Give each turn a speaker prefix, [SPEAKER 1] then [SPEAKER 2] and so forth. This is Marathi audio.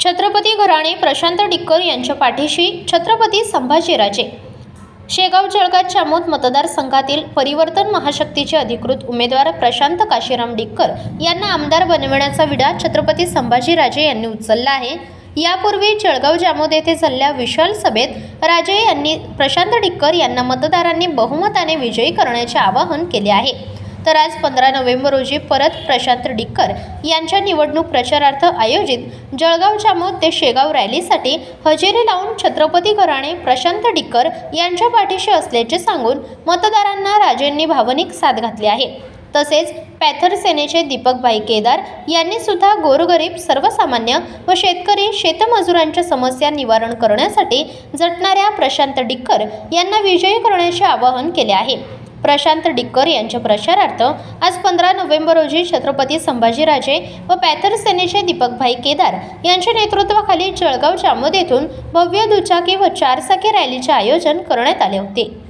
[SPEAKER 1] छत्रपती घराणे प्रशांत डिक्कर यांच्या पाठीशी छत्रपती संभाजीराजे. शेगाव जळगाव चामोद मतदारसंघातील परिवर्तन महाशक्तीचे अधिकृत उमेदवार प्रशांत काशीराम डिक्कर यांना आमदार बनविण्याचा विडा छत्रपती संभाजीराजे यांनी उचलला आहे. यापूर्वी जळगाव जामोद येथे झालेल्या विशाल सभेत राजे यांनी प्रशांत डिक्कर यांना मतदारांनी बहुमताने विजयी करण्याचे आवाहन केले आहे. तर आज पंधरा नोव्हेंबर रोजी परत प्रशांत डिक्कर यांच्या निवडणूक प्रचारार्थ आयोजित जळगाव जामोद ते शेगाव रॅलीसाठी हजेरी लावून छत्रपती घराणे प्रशांत डिक्कर यांच्या पाठीशी असल्याचे सांगून मतदारांना राजेंनी भावनिक साथ घातली आहे. तसेच पॅथर सेनेचे दीपकभाई केदार यांनी सुद्धा गोरगरीब सर्वसामान्य व शेतकरी शेतमजुरांच्या समस्या निवारण करण्यासाठी झटणाऱ्या प्रशांत डिक्कर यांना विजयी करण्याचे आवाहन केले आहे. प्रशांत डिक्कर यांच्या प्रचारार्थ आज पंधरा नोव्हेंबर रोजी छत्रपती संभाजीराजे व पॅथर सेनेचे दीपकभाई केदार यांच्या नेतृत्वाखाली जळगाव जामोद येथून भव्य दुचाकी व चारचाकी रॅलीचे आयोजन करण्यात आले होते.